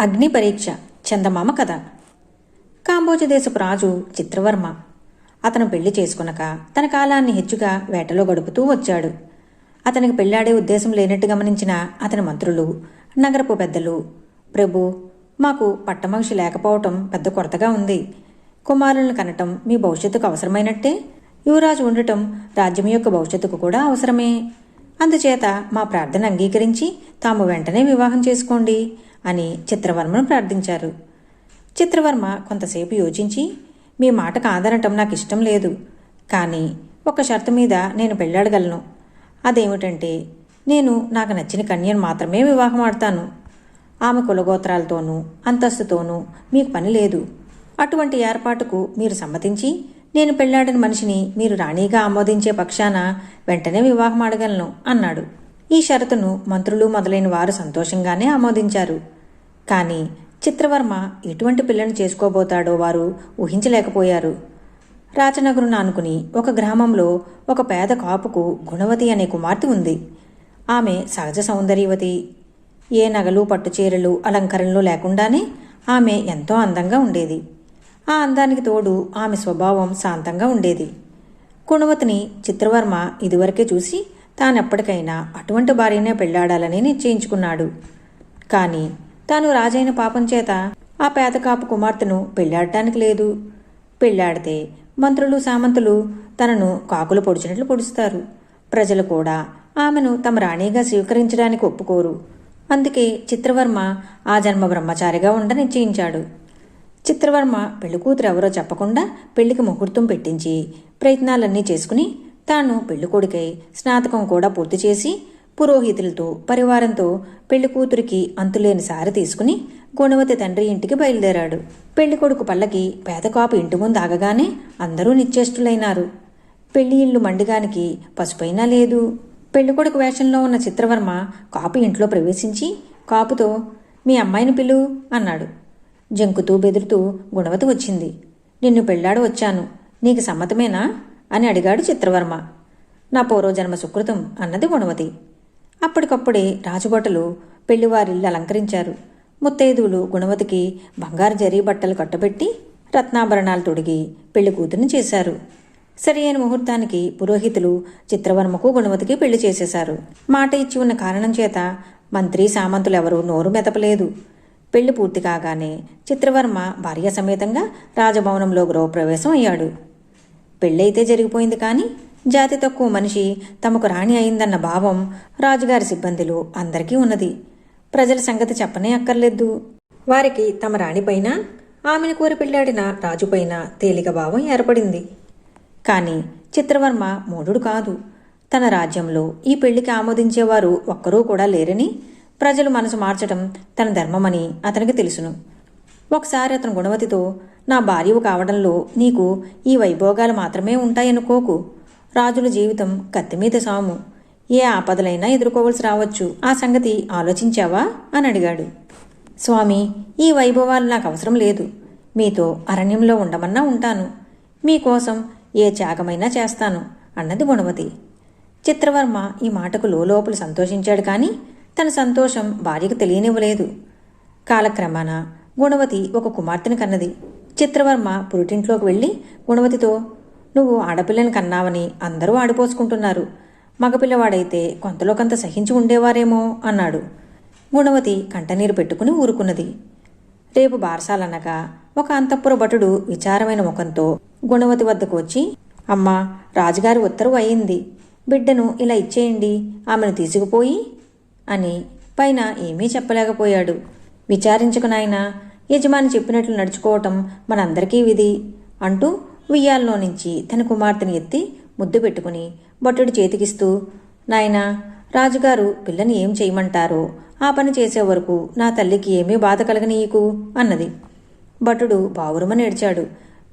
అగ్ని పరీక్ష చందమామ కథ. కాంబోజ దేశపు రాజు చిత్రవర్మ. అతను పెళ్ళి చేసుకునక తన కాలాన్ని హెచ్చుగా వేటలో గడుపుతూ వచ్చాడు. అతనికి పెళ్ళాడే ఉద్దేశం లేనట్టు గమనించిన అతని మంత్రులు నగరపు పెద్దలు ప్రభు మాకు పట్టమనిషి లేకపోవటం పెద్ద కొరతగా ఉంది. కుమారులను కనటం మీ భవిష్యత్తుకు అవసరమైనట్టే. యువరాజు ఉండటం రాజ్యం యొక్క భవిష్యత్తుకు కూడా అవసరమే. అందుచేత మా ప్రార్థన అంగీకరించి తాము వెంటనే వివాహం చేసుకోండి. అని చిత్రవర్మను ప్రార్థించారు. చిత్రవర్మ కొంతసేపు యోచించి మీ మాట కాదనటం నాకు ఇష్టం లేదు. కానీ ఒక షరతు మీద నేను పెళ్ళాడగలను. అదేమిటంటే నేను నాకు నచ్చిన కన్యను మాత్రమే వివాహం ఆడతాను. ఆమె కులగోత్రాలతోనూ అంతస్తుతోనూ మీకు పని లేదు. అటువంటి ఏర్పాటుకు మీరు సమ్మతించి నేను పెళ్ళాడిన మనిషిని మీరు రాణిగా ఆమోదించే పక్షాన వెంటనే వివాహం ఆడగలను అన్నాడు. ఈ షరతును మంత్రులు మొదలైన వారు సంతోషంగానే ఆమోదించారు. కానీ చిత్రవర్మ ఎటువంటి పిల్లను చేసుకోబోతాడో వారు ఊహించలేకపోయారు. రాచనగరును ఆనుకుని ఒక గ్రామంలో ఒక పేద కాపుకు గుణవతి అనే కుమార్తె ఉంది. ఆమె సహజ సౌందర్యవతి. ఏ నగలు పట్టుచీరలు అలంకరణలు లేకుండానే ఆమె ఎంతో అందంగా ఉండేది. ఆ అందానికి తోడు ఆమె స్వభావం శాంతంగా ఉండేది. గుణవతిని చిత్రవర్మ ఇదివరకే చూసి తానెప్పటికైనా అటువంటి భార్యనే పెళ్ళాడాలని నిశ్చయించుకున్నాడు. కానీ తాను రాజైన పాపం చేత ఆ పేదకాపు కుమార్తెను పెళ్ళాడటానికి లేదు. పెళ్ళాడితే మంత్రులు సామంతులు తనను కాకులు పొడిచినట్లు పొడుస్తారు. ప్రజలు కూడా ఆమెను తమ రాణిగా స్వీకరించడానికి ఒప్పుకోరు. అందుకే చిత్రవర్మ ఆ జన్మ బ్రహ్మచారిగా ఉండ నిశ్చయించాడు. చిత్రవర్మ పెళ్ళి కూతురు ఎవరో చెప్పకుండా పెళ్ళికి ముహూర్తం పెట్టించి ప్రయత్నాలన్నీ చేసుకుని తాను పెళ్ళి కొడుకై స్నాతకం కూడా పూర్తి చేసి పురోహితులతో పరివారంతో పెళ్ళి కూతురికి అంతులేని సారి తీసుకుని గుణవతి తండ్రి ఇంటికి బయలుదేరాడు. పెళ్ళి కొడుకు పల్లకి పేదకాపు ఇంటి ముందు ఆగగానే అందరూ నిశ్చేష్టులైనారు. పెళ్ళి ఇల్లు మండిగానికి పసుపైనా లేదు. పెళ్ళి కొడుకు వేషంలో ఉన్న చిత్రవర్మ కాపు ఇంట్లో ప్రవేశించి కాపుతో మీ అమ్మాయిని పిలు అన్నాడు. జంకుతూ బెదురుతూ గుణవతి వచ్చింది. నిన్ను పెళ్ళాడు వచ్చాను. నీకు సమ్మతమేనా? అని అడిగాడు చిత్రవర్మ. నా పూర్వజన్మ సుకృతం అన్నది గుణవతి అప్పటికప్పుడే రాజుభటులు పెళ్ళివారిల్లు అలంకరించారు. ముత్తైదువులు గుణవతికి బంగారు జరీ బట్టలు కట్టబెట్టి రత్నాభరణాలు తొడిగి పెళ్ళి కూతురిని చేశారు. సరియైన ముహూర్తానికి పురోహితులు చిత్రవర్మకు గుణవతికి పెళ్ళి చేసేశారు. మాట ఇచ్చి ఉన్న కారణం చేత మంత్రి సామంతులెవరూ నోరు మెదపలేదు. పెళ్ళి పూర్తి కాగానే చిత్రవర్మ భార్య సమేతంగా రాజభవనంలో గృహప్రవేశం అయ్యాడు. పెళ్ళైతే జరిగిపోయింది కానీ జాతి తక్కువ మనిషి తమకు రాణి అయిందన్న భావం రాజుగారి సిబ్బందిలో అందరికీ ఉన్నది. ప్రజల సంగతి చెప్పనే అక్కర్లేదు. వారికి తమ రాణిపైన ఆమెను కోరి పెళ్ళాడిన రాజుపైన తేలిక భావం ఏర్పడింది. కానీ చిత్రవర్మ మూఢుడు కాదు. తన రాజ్యంలో ఈ పెళ్ళికి ఆమోదించేవారు ఒక్కరూ కూడా లేరని ప్రజలు మనసు మార్చటం తన ధర్మమని అతనికి తెలుసును. ఒకసారి అతను గుణవతితో నా భార్యవు కావడంలో నీకు ఈ వైభోగాలు మాత్రమే ఉంటాయనుకోకు. రాజుల జీవితం కత్తిమీద సాము. ఏ ఆపదలైనా ఎదుర్కోవలసి రావచ్చు. ఆ సంగతి ఆలోచించావా? అని అడిగాడు. స్వామి ఈ వైభవాలు నాకు అవసరం లేదు. మీతో అరణ్యంలో ఉండమన్నా ఉంటాను. మీకోసం ఏ త్యాగమైనా చేస్తాను అన్నది గుణవతి చిత్రవర్మ ఈ మాటకు లోపల సంతోషించాడు కానీ తన సంతోషం భార్యకు తెలియనివ్వలేదు. కాలక్రమాన గుణవతి ఒక కుమార్తెను కన్నది. చిత్రవర్మ పురిటింట్లోకి వెళ్ళి గుణవతితో నువ్వు ఆడపిల్లని కన్నావని అందరూ ఆడిపోసుకుంటున్నారు. మగపిల్లవాడైతే కొంతలో కొంత సహించి ఉండేవారేమో అన్నాడు. గుణవతి కంటనీరు పెట్టుకుని ఊరుకున్నది. రేపు బారసాలనగా ఒక అంతఃపుర భటుడు విచారమైన ముఖంతో గుణవతి వద్దకు వచ్చి అమ్మా రాజుగారి ఉత్తర్వు అయింది. బిడ్డను ఇలా ఇచ్చేయండి ఆమెను తీసుకుపోయి అని పైన ఏమీ చెప్పలేకపోయాడు. విచారించుకునాయన యజమాని చెప్పినట్లు నడుచుకోవటం మనందరికీ విధి అంటూ ఉయ్యాల్లో నుంచి తన కుమార్తెని ఎత్తి ముద్దు పెట్టుకుని భట్టుడి చేతికిస్తూ నాయనా రాజుగారు పిల్లని ఏం చేయమంటారో? ఆ పని చేసే వరకు నా తల్లికి ఏమీ బాధ కలగనీయకు అన్నది. భటుడు బావురమని ఏడ్చాడు.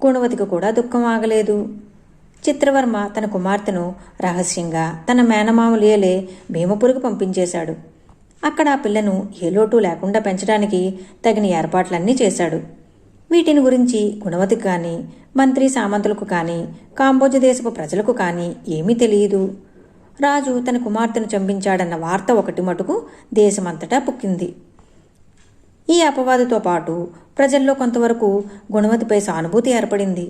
గుణవతికి కూడా దుఃఖం ఆగలేదు. చిత్రవర్మ తన కుమార్తెను రహస్యంగా తన మేనమామలియలే భీమపురికి పంపించేశాడు. అక్కడ ఆ పిల్లను ఏ లోటు లేకుండా పెంచడానికి తగిన ఏర్పాట్లన్నీ చేశాడు. వీటిని గురించి గుణవతికి కానీ మంత్రి సామంతులకు కానీ కాంబోజ దేశపు ప్రజలకు కానీ ఏమీ తెలియదు. రాజు తన కుమార్తెను చంపించాడన్న వార్త ఒకటి మటుకు దేశమంతటా పుక్కింది. ఈ అపవాదుతో పాటు ప్రజల్లో కొంతవరకు గుణవతిపై సానుభూతి ఏర్పడింది.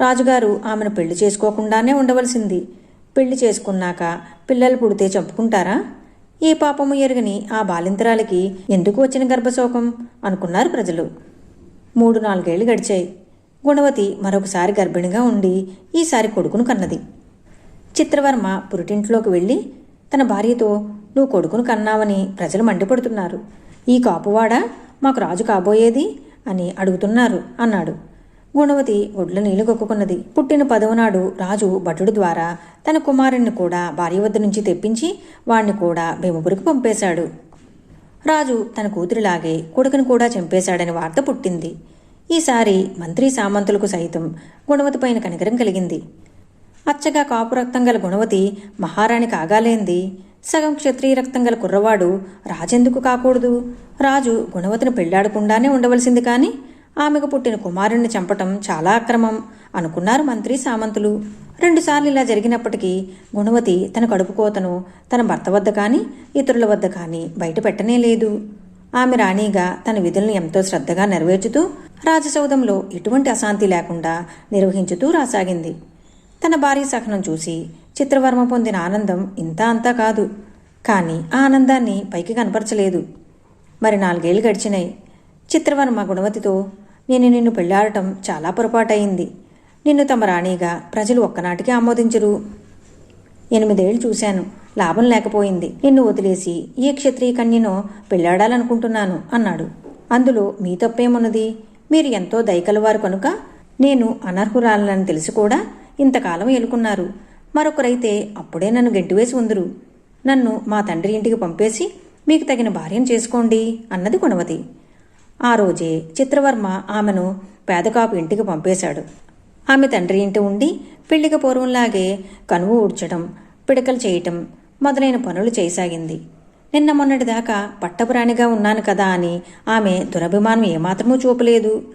రాజుగారు ఆమెను పెళ్ళి చేసుకోకుండానే ఉండవలసింది. పెళ్ళి చేసుకున్నాక పిల్లలు పుడితే చంపుకుంటారా? ఈ పాపము ఎరుగని ఆ బాలింతరాలకి ఎందుకు వచ్చిన గర్భశోకం? అనుకున్నారు ప్రజలు. మూడు నాలుగేళ్ళు గడిచాయి. గుణవతి మరొకసారి గర్భిణిగా ఉండి ఈసారి కొడుకును కన్నది. చిత్రవర్మ పురిటింట్లోకి వెళ్ళి తన భార్యతో నువ్వు కొడుకును కన్నావని ప్రజలు మండిపడుతున్నారు. ఈ కాపువాడా మాకు రాజు కాబోయేది? అని అడుగుతున్నారు అన్నాడు. గుణవతి ఒడ్ల నీళ్ళు కొక్కుకున్నది. పుట్టిన పదవనాడు రాజు భటుడు ద్వారా తన కుమారుణ్ణి కూడా భార్య వద్ద నుంచి తెప్పించి వాణ్ణి కూడా భీమపురికి పంపేశాడు. రాజు తన కూతురిలాగే కొడుకుని కూడా చంపేశాడని వార్త పుట్టింది. ఈసారి మంత్రి సామంతులకు సైతం గుణవతి పైన కనికరం కలిగింది. అచ్చగా కాపు రక్తం గల గుణవతి మహారాణి కాగాలేంది. సగం క్షత్రియ రక్తం గల కుర్రవాడు రాజెందుకు కాకూడదు? రాజు గుణవతిని పెళ్ళాడకుండానే ఉండవలసింది కానీ ఆమెకు పుట్టిన కుమారుణ్ణి చంపటం చాలా అక్రమం అనుకున్నారు మంత్రి సామంతులు. రెండుసార్లు ఇలా జరిగినప్పటికీ గుణవతి తన కడుపు కోతను తన భర్త వద్ద కానీ ఇతరుల వద్ద కానీ బయట పెట్టనే లేదు. ఆమె రాణిగా తన విధులను ఎంతో శ్రద్ధగా నెరవేర్చుతూ రాజసౌధంలో ఎటువంటి అశాంతి లేకుండా నిర్వహించుతూ రాసాగింది. తన భార్య సహనం చూసి చిత్రవర్మ పొందిన ఆనందం ఇంత అంతా కాదు. కానీ ఆ ఆనందాన్ని పైకి కనపరచలేదు. మరి నాలుగేళ్ళు గడిచినాయి. చిత్రవర్మ గుణవతితో నేను నిన్ను పెళ్ళాడటం చాలా పొరపాటయింది. నిన్ను తమ రాణిగా ప్రజలు ఒక్కనాటికి ఆమోదించరు. ఎనిమిదేళ్ళు చూశాను. లాభం లేకపోయింది. నిన్ను వదిలేసి ఏ క్షత్రియ కన్యను పెళ్ళాడాలనుకుంటున్నాను అన్నాడు. అందులో మీ తప్పేమున్నది? మీరు ఎంతో దయకలవారు కనుక నేను అనర్హురాలని తెలిసి కూడా ఇంతకాలం ఎలుకున్నారు మరొకరైతే అప్పుడే నన్ను గెడ్డివేసి ఉందరు. నన్ను మా తండ్రి ఇంటికి పంపేసి మీకు తగిన భార్యను చేసుకోండి అన్నది గుణవతి. ఆ రోజే చిత్రవర్మ ఆమెను పేదకాపు ఇంటికి పంపేశాడు. ఆమె తండ్రి ఇంటి ఉండి పెళ్ళికి పూర్వంలాగే కనువు ఊడ్చడం పిడకలు చేయటం మొదలైన పనులు చేయసాగింది. నిన్న మొన్నటిదాకా పట్టపురాణిగా ఉన్నాను కదా అని ఆమె దురభిమానం ఏమాత్రమూ చూపలేదు.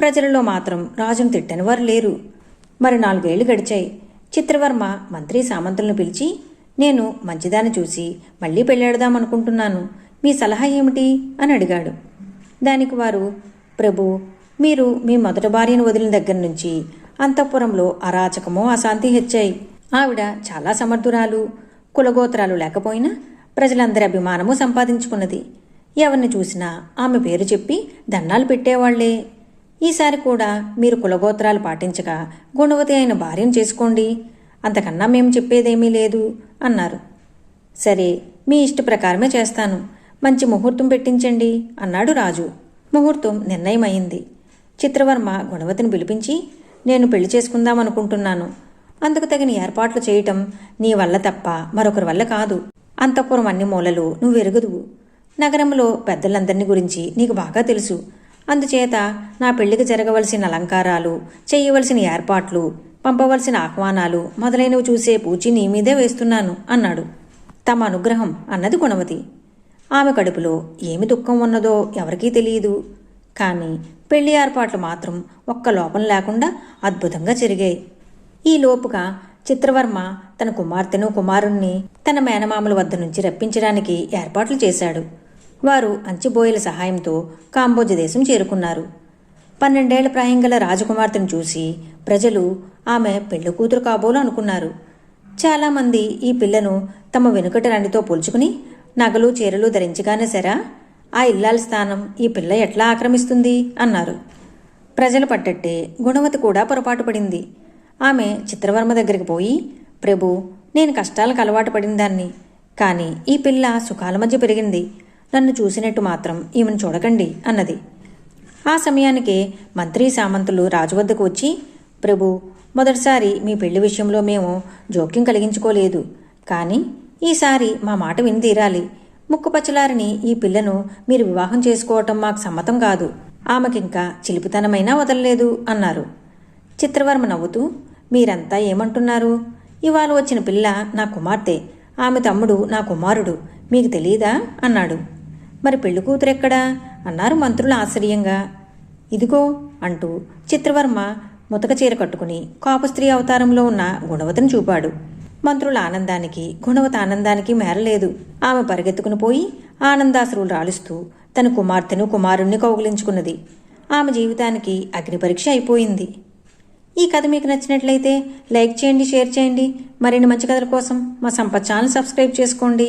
ప్రజలలో మాత్రం రాజును తిట్టని వారు లేరు. మరి నాలుగేళ్ళు గడిచాయి. చిత్రవర్మ మంత్రి సామంతులను పిలిచి నేను మంచిదాన్ని చూసి మళ్ళీ పెళ్ళాడదామనుకుంటున్నాను మీ సలహా ఏమిటి? అని అడిగాడు. దానికి వారు ప్రభు మీరు మీ మొదటి భార్యను వదిలిన దగ్గర నుంచి అంతఃపురంలో అరాచకమో అశాంతి హెచ్చాయి. ఆవిడ చాలా సమర్థురాలు కులగోత్రాలు లేకపోయినా ప్రజలందరి అభిమానము సంపాదించుకున్నది. ఎవరిని చూసినా ఆమె పేరు చెప్పి దండాలు పెట్టేవాళ్ళే. ఈసారి కూడా మీరు కులగోత్రాలు పాటించక గుణవతి అయిన భార్యను చేసుకోండి. అంతకన్నా మేము చెప్పేదేమీ లేదు అన్నారు. సరే మీ ఇష్ట ప్రకారమే చేస్తాను. మంచి ముహూర్తం పెట్టించండి అన్నాడు రాజు. ముహూర్తం నిర్ణయమైంది చిత్రవర్మ గుణవతిని పిలిపించి నేను పెళ్ళి చేసుకుందామనుకుంటున్నాను అందుకు తగిన ఏర్పాట్లు చేయటం నీ వల్ల తప్ప మరొకరి వల్ల కాదు. అంతఃపురం అన్ని మూలలు నువ్వు ఎరుగుదువు నగరంలో పెద్దలందరినీ గురించి నీకు బాగా తెలుసు. అందుచేత నా పెళ్ళికి జరగవలసిన అలంకారాలు చేయవలసిన ఏర్పాట్లు పంపవలసిన ఆహ్వానాలు మొదలైనవి చూసే పూచి నీ మీదే వేస్తున్నాను అన్నాడు. తమ అనుగ్రహం అన్నది గుణవతి. ఆమె కడుపులో ఏమి దుఃఖం ఉన్నదో ఎవరికీ తెలియదు కానీ పెళ్ళి ఏర్పాట్లు మాత్రం ఒక్క లోపం లేకుండా అద్భుతంగా జరిగాయి. ఈ లోపుగా చిత్రవర్మ తన కుమార్తెను కుమారుణ్ణి తన మేనమామల వద్ద నుంచి రప్పించడానికి ఏర్పాట్లు చేశాడు. వారు అంచిబోయల సహాయంతో కాంబోజ దేశం చేరుకున్నారు. పన్నెండేళ్ళ ప్రాయం గల రాజకుమార్తెను చూసి ప్రజలు ఆమె పెళ్ళి కూతురు కాబోలు అనుకున్నారు. చాలామంది ఈ పిల్లను తమ వెనుకటి రండితో పోల్చుకుని నగలు చీరలు ధరించగానే సరా ఆ ఇల్లాల స్థానం ఈ పిల్ల ఎట్లా ఆక్రమిస్తుంది? అన్నారు. ప్రజలు పడ్డట్టే గుణవతి కూడా పొరపాటు పడింది. ఆమె చిత్రవర్మ దగ్గరికి పోయి ప్రభు నేను కష్టాలకు అలవాటు పడిన దాన్ని కానీ ఈ పిల్ల సుఖాల మధ్య పెరిగింది. నన్ను చూసినట్టు మాత్రం ఈమెను చూడకండి అన్నది. ఆ సమయానికే మంత్రి సామంతులు రాజు వద్దకు వచ్చి ప్రభు మొదటిసారి మీ పెళ్ళి విషయంలో మేము జోక్యం కలిగించుకోలేదు కానీ ఈసారి మా మాట విని తీరాలి ముక్కుపచ్చలారిని ఈ పిల్లను మీరు వివాహం చేసుకోవటం మాకు సమ్మతం కాదు. ఆమెకింకా చిలిపితనమైనా వదలలేదు అన్నారు. చిత్రవర్మ నవ్వుతూ మీరంతా ఏమంటున్నారు? ఇవాళ వచ్చిన పిల్ల నా కుమార్తె. ఆమె తమ్ముడు నా కుమారుడు. మీకు తెలియదా అన్నాడు. మరి పెళ్ళి కూతురెక్కడా? అన్నారు మంత్రులు ఆశ్చర్యంగా. ఇదిగో అంటూ చిత్రవర్మ ముతక చీర కట్టుకుని కాపు స్త్రీ అవతారంలో ఉన్న గుణవతిని చూపాడు. మంత్రుల ఆనందానికి గుణవత ఆనందానికి మేరలేదు. ఆమె పరిగెత్తుకుని పోయి ఆనందాశ్రువులు రాలుస్తూ తన కుమార్తెను కుమారుణ్ణి కౌగులించుకున్నది. ఆమె జీవితానికి అగ్ని పరీక్ష అయిపోయింది. ఈ కథ మీకు నచ్చినట్లయితే లైక్ చేయండి షేర్ చేయండి. మరిన్ని మంచి కథల కోసం మా సంపత్ ఛానల్ సబ్స్క్రైబ్ చేసుకోండి.